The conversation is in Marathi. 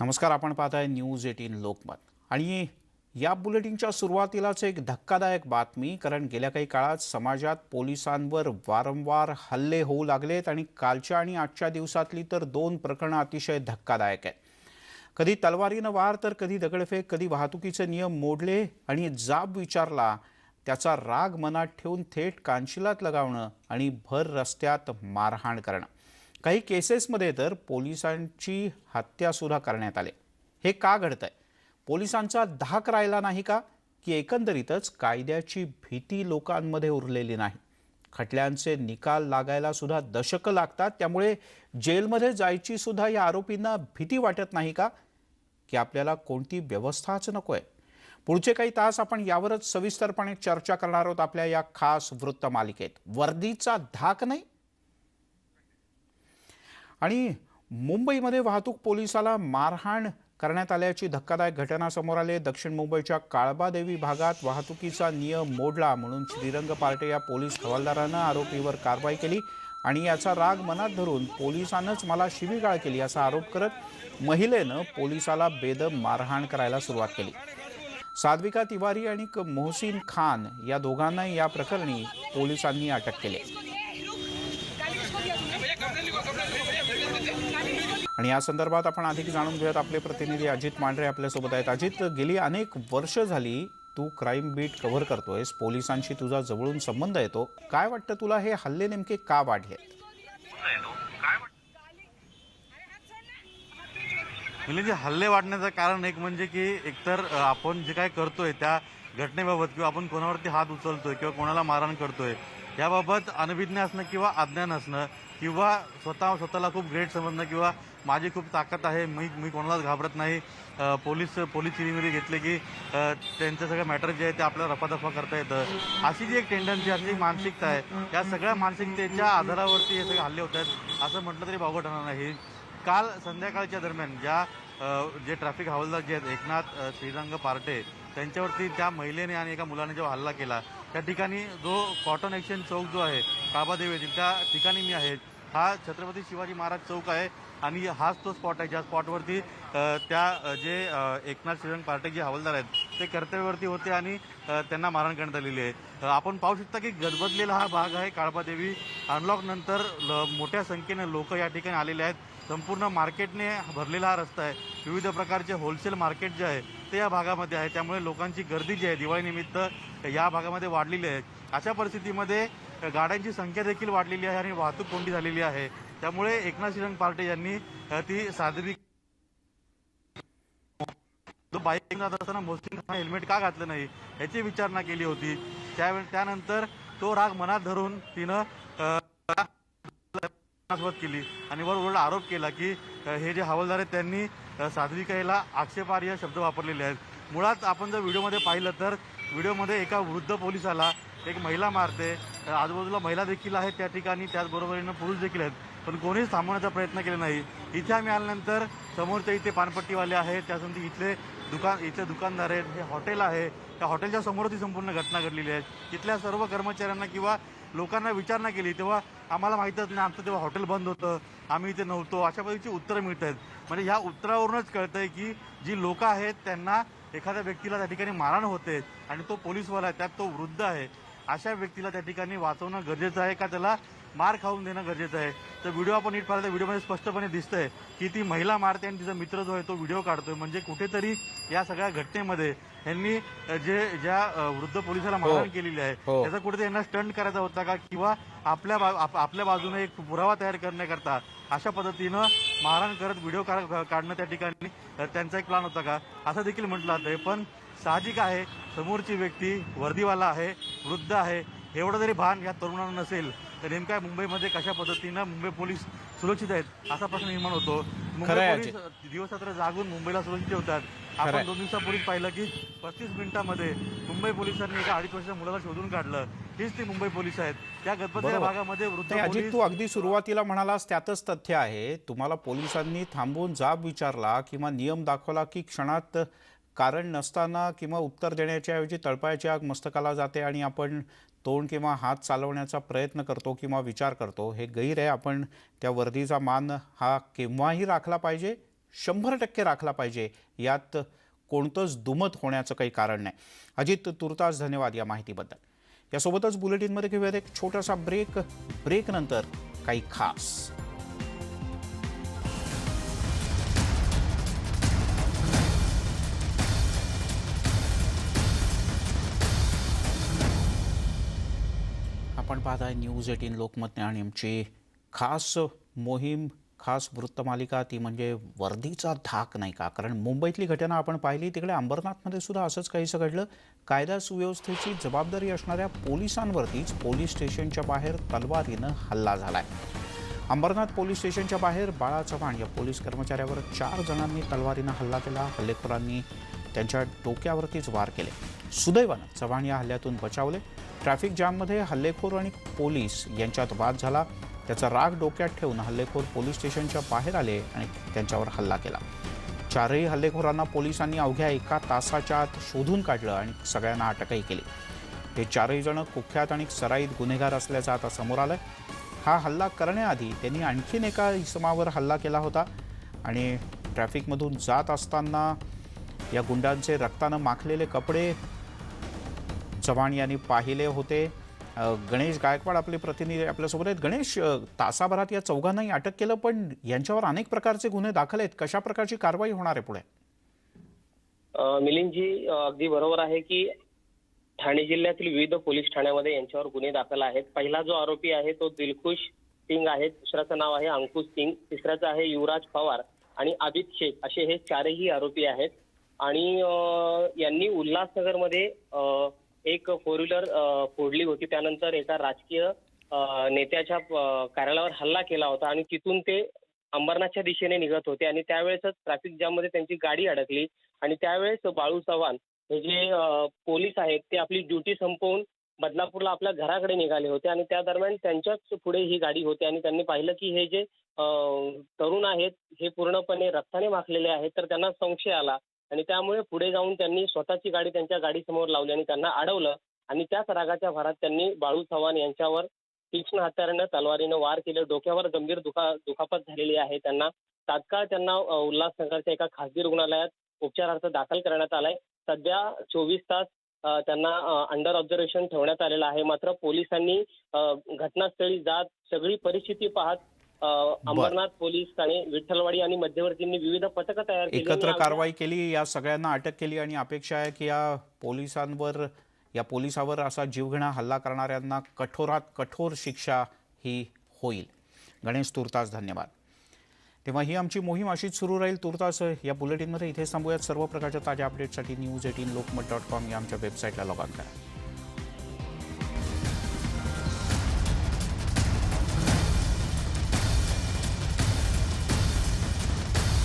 नमस्कार आपण पाहत आहे न्यूज एटीन लोकमत. आणि या बुलेटिनच्या सुरुवातीलाच एक धक्कादायक बातमी कारण गेल्या काही काळात समाजात पोलिसांवर वारंवार हल्ले होऊ लागलेत आणि कालच्या आणि आजच्या दिवसातली तर दोन प्रकरणं अतिशय धक्कादायक आहेत. कधी तलवारीनं वार तर कधी दगडफेक कधी वाहतुकीचे नियम मोडले आणि जाब विचारला त्याचा राग मनात ठेवून थेट कानशिलात लगावणं आणि भर रस्त्यात मारहाण करणं. काही केसेसमध्ये तर पोलिसांची हत्यासुद्धा करण्यात आले. हे का घडतंय? पोलिसांचा धाक राहिला नाही का? की एकंदरीतच कायद्याची भीती लोकांमध्ये उरलेली नाही. खटल्यांचे निकाल लागायला सुद्धा दशकं लागतात. त्यामुळे जेलमध्ये जायची सुद्धा या आरोपींना भीती वाटत नाही का? की आपल्याला कोणती व्यवस्थाच नको आहे पुढचे काही तास आपण यावरच सविस्तरपणे चर्चा करणार आहोत आपल्या या खास वृत्त मालिकेत. वर्दीचा धाक नाही आणि मुंबईमध्ये वाहतूक पोलिसाला मारहाण करण्यात आल्याची धक्कादायक घटना समोर आली. दक्षिण मुंबईच्या काळबादेवी भागात वाहतुकीचा नियम मोडला म्हणून श्रीरंग पार्टे या पोलीस हवालदारानं आरोपीवर कारवाई केली आणि याचा राग मनात धरून पोलिसानंच मला शिवीगाळ केली असा आरोप करत महिलेनं पोलिसाला बेदम मारहाण करायला सुरुवात केली. साध्विका तिवारी आणि क- मोहसिन खान या दोघांना या प्रकरणी पोलिसांनी अटक केली आहे. आणि या संदर्भात आपण अधिक जाणून घेऊयात आपले प्रतिनिधी अजित मांढरे आपल्यासोबत आहेत. अजित गेली अनेक वर्ष झाली तू क्राईम बीट कव्हर करतोयस. पोलिसांशी तुझा जवळून संबंध येतो. काय वाटतं तुला? हे हल्ले नेमके का वाढले म्हणजे हल्ले वाढण्याचं कारण एक म्हणजे की एकतर आपण जे काय करतोय त्या घटनेबाबत किंवा आपण कोणावरती हात उचलतोय किंवा कोणाला मारहाण करतोय याबाबत अनभिज्ञ असणं किंवा अज्ञान असणं किंवा स्वतः स्वतःला खूप ग्रेट समजणं किंवा माझी खूप ताकद आहे मी मी कोणालाच घाबरत नाही. पोलीस पोलीस चिरीमध्ये घेतले की त्यांचं सगळं मॅटर जे आहे ते आपल्याला रफादफा करता येतं. अशी जी एक टेंडन्सी अशी एक मानसिकता आहे या सगळ्या मानसिकतेच्या आधारावरती हे सगळे हल्ले होत आहेत असं म्हटलं तरी बावगं ठरणार नाही. काल संध्याकाळच्या दरम्यान ज्या जे ट्रॅफिक हवालदार जे आहेत एकनाथ श्रीरंग पार्टे त्यांच्यावरती त्या महिलेने आणि एका मुलाने जेव्हा हल्ला केला त्या ठिकाणी जो कॉटन एक्सचेंज चौक जो आहे काबादेव येथील त्या ठिकाणी मी आहे. हा छत्रपती शिवाजी महाराज चौक आहे आणि हाच तो स्पॉट आहे. ज्या स्पॉटवरती त्या जे एकनाथ श्रीरंग पार्टे जे हवालदार आहेत ते कर्तव्यावरती होते आणि त्यांना मारहाण करण्यात आलेली आहे. आपण पाहू शकता की गजबजलेला हा भाग आहे काळबादेवी अनलॉकनंतर ल- मोठ्या संख्येने लोक या ठिकाणी आलेले आहेत. संपूर्ण मार्केटने भरलेला हा रस्ता आहे. विविध प्रकारचे होलसेल मार्केट जे आहे ते या भागामध्ये आहे. त्यामुळे लोकांची गर्दी जी आहे दिवाळीनिमित्त या भागामध्ये वाढलेली आहे. अशा परिस्थितीमध्ये गाड्यांची संख्या देखील वाढलेली आहे आणि वाहतूक कोंडी झालेली आहे. त्यामुळे एकनाथ श्रीरंग पार्टे यांनी ती साध्वी बाईक जात असताना मोस्टिंग हेल्मेट का घातलं नाही याची विचारणा केली होती. त्यावेळी त्यानंतर तो राग मनात धरून तिनं केली. आणि वर आरोप केला की हे जे हवालदार आहेत त्यांनी अ, साध्विका आक्षेपार्ह शब्द वापरलेले आहेत. मुळात आपण जर व्हिडिओमध्ये पाहिलं तर व्हिडिओमध्ये एका वृद्ध पोलिसाला एक महिला मारते. आजूबाजूला महिला देखील आहेत त्या ठिकाणी त्याचबरोबरीनं पुरुष देखील आहेत. पण कोणीच थांबवण्याचा प्रयत्न केला नाही. इथे आम्ही आल्यानंतर समोरच्या इथे पानपट्टीवाले आहेत. त्यासंबंधी इथले दुकान इथले दुकानदार आहेत. हे हॉटेल आहे. त्या हॉटेलच्या समोरच ही संपूर्ण घटना घडलेली आहे. तिथल्या सर्व कर्मचाऱ्यांना किंवा लोकांना विचारणा केली तेव्हा आम्हाला माहीतच नाही आमचं तेव्हा हॉटेल बंद होतं आम्ही इथे नव्हतो अशा पद्धतीची उत्तरं मिळत आहेत म्हणजे ह्या उत्तरावरूनच कळतंय की जी लोक आहेत त्यांना एखाद्या व्यक्तीला त्या ठिकाणी मारहाण होते आणि तो पोलीसवाला आहे त्यात तो वृद्ध आहे. अशा व्यक्तीला त्या ठिकाणी वाचवणं गरजेचं आहे का? त्याला मार खाऊन देणं गरजेचं आहे. तर व्हिडिओ आपण नीट पाहिला तर व्हिडिओमध्ये स्पष्टपणे दिसतंय की ती महिला मारते आणि तिचा मित्र जो आहे तो व्हिडिओ काढतोय. म्हणजे कुठेतरी या सगळ्या घटनेमध्ये यांनी जे ज्या वृद्ध पोलिसाला मारहाण केलेली आहे हो. त्याचा कुठेतरी यांना स्टंट करायचा होता का? किंवा आपल्या आपल्या बाजूने एक पुरावा तयार करण्याकरता अशा पद्धतीनं मारहाण करत व्हिडिओ काढणं त्या ठिकाणी त्यांचा एक प्लान होता का? असं देखील म्हटलं जातंय. पण साहजिक आहे समोरची व्यक्ती वर्दीवाला आहे वृद्ध आहे एवढं जरी भान या तरुणांना नसेल तर नेमक्या मुंबईमध्ये कशा पद्धतीनं मुंबई पोलीस सुरक्षित आहेत असा प्रश्न निर्माण होतो. खरं आहे, दिवसरात्र जागून मुंबईला सुरक्षित ठेवतात. खरं आहे. आपण दोन दिवसापूर्वी पाहिलं की पस्तीस मिनिटांमध्ये मुंबई पोलिसांनी एका अडीच वर्षाच्या मुलाला शोधून काढलं. हीच ती मुंबई पोलीस आहेत. त्या गदबदलेल्या बरोबर. भागामध्ये वृद्ध नाही, अजित पोलीस तू अगदी सुरुवातीला म्हणालास त्यातच तथ्य आहे. तुम्हाला पोलिसांनी थांबवून जाब विचारला किंवा नियम दाखवला की क्षणात कारण नसताना किंवा उत्तर देण्याच्या ऐवजी तळपायाची आग मस्तकाला जाते आणि आपण तोंड किंवा हात चालवण्याचा प्रयत्न करतो किंवा विचार करतो हे गैर आहे. आपण त्या वर्दीचा मान हा केव्हाही राखला पाहिजे शंभर टक्के राखला पाहिजे. यात कोणतंच दुमत होण्याचं काही कारण नाही. अजित तुर्तास धन्यवाद या माहितीबद्दल. यासोबतच बुलेटिनमध्ये घेऊयात एक छोटासा ब्रेक. ब्रेकनंतर काही खास. आपण पाहताय न्यूज एटीन लोकमतने आणि आमची खास मोहीम खास वृत्तमालिका ती म्हणजे वर्दीचा धाक नाही का? कारण मुंबईतली घटना आपण पाहिली तिकडे अंबरनाथमध्ये सुद्धा असंच काहीसं घडलं. कायदा सुव्यवस्थेची जबाबदारी असणाऱ्या पोलिसांवरतीच पोलीस स्टेशनच्या बाहेर तलवारीनं हल्ला झालाय. अंबरनाथ पोलीस स्टेशनच्या बाहेर बाळा चव्हाण या पोलीस कर्मचाऱ्यावर चार जणांनी तलवारीनं हल्ला केला. हल्लेखोरांनी त्यांच्या डोक्यावरतीच वार केले. सुदैवानं चव्हाण या हल्ल्यातून बचावले. ट्रॅफिक जाममध्ये हल्लेखोर आणि पोलीस यांच्यात वाद झाला. त्याचा राग डोक्यात ठेवून हल्लेखोर पोलीस स्टेशनच्या बाहेर आले आणि त्यांच्यावर हल्ला केला. चारही हल्लेखोरांना पोलिसांनी अवघ्या एका तासाच्या आत शोधून काढलं आणि सगळ्यांना अटकही केली. हे चारही जण कुख्यात आणि सराईत गुन्हेगार असल्याचं आता समोर आलं हा हल्ला करण्याआधी त्यांनी आणखीन एका इसमावर हल्ला केला होता. आणि ट्रॅफिकमधून जात असताना या गुंडांचे रक्तानं माखलेले कपडे चव्हाण यांनी पाहिले होते. गणेश गायकवाड आपले प्रतिनिधी आपल्यासोबत आहेत. गणेश तासाभरात या चौघांनाही अटक केलं पण यांच्यावर अनेक प्रकारचे गुन्हे दाखल आहेत. कशा प्रकारची कारवाई होणार आहे पुढे? मिलिंदजी अगदी बरोबर आहे की ठाणे जिल्ह्यातील विविध पोलीस ठाण्यामध्ये यांच्यावर गुन्हे दाखल आहेत. पहिला जो आरोपी आहे तो दिलखुश सिंग आहे दुसऱ्याचं नाव आहे अंकुश सिंग. तिसऱ्याचं आहे युवराज पवार आणि आदित शेख. असे हे चारही आरोपी आहेत. आणि यांनी उल्हासनगरमध्ये एक फोर व्हीलर फोडली होती. त्यानंतर एका राजकीय नेत्याच्या कार्यालयावर हल्ला केला होता आणि तिथून ते अंबरनाथच्या दिशेने निघत होते आणि त्यावेळेसच ट्रॅफिक जाममध्ये त्यांची गाडी अडकली आणि त्यावेळेस बाळू चव्हाण हे जे पोलीस आहेत ते आपली ड्युटी संपवून बदलापूरला आपल्या घराकडे निघाले होते आणि त्या दरम्यान त्यांच्याच पुढे ही गाडी होती आणि त्यांनी पाहिलं की हे जे तरुण आहेत हे पूर्णपणे रक्ताने माखलेले आहेत तर त्यांना संशय आला. आणि त्यामुळे पुढे जाऊन त्यांनी स्वतःची गाडी त्यांच्या गाडीसमोर लावली आणि त्यांना अडवलं. आणि त्याच रागाच्या भरात त्यांनी बाळू चव्हाण यांच्यावर तीक्ष्ण हत्यारानं तलवारीनं वार केले. डोक्यावर गंभीर दुखा दुखापत झालेली आहे त्यांना. तात्काळ त्यांना उल्हासनगरच्या एका खासगी रुग्णालयात उपचारार्थ दाखल करण्यात आलाय. सध्या चोवीस तास त्यांना अंडर ऑब्झर्वेशन ठेवण्यात आलेलं आहे. मात्र पोलिसांनी घटनास्थळी जात सगळी परिस्थिती पाहत अंबरनाथ पोलीस आणि विठ्ठलवाडी आणि मध्यवर्तींनी विविध पथकं तयार केली एकत्र कारवाई केली या सगळ्यांना अटक केली आणि अपेक्षा आहे की या पोलिसांवर या पोलिसावर असा जीवघेणा हल्ला करणाऱ्यांना कठोरात कठोर शिक्षा ही होईल. गणेश तुर्तास धन्यवाद. तेव्हा ही आमची मोहीम अशीच सुरू राहील तुर्तास. या बुलेटिनमध्ये इथे थांबूयात. सर्व प्रकारच्या ताज्या अपडेटसाठी news eighteen Lokmat dot com या आमच्या वेबसाईटला लॉग ऑन करा.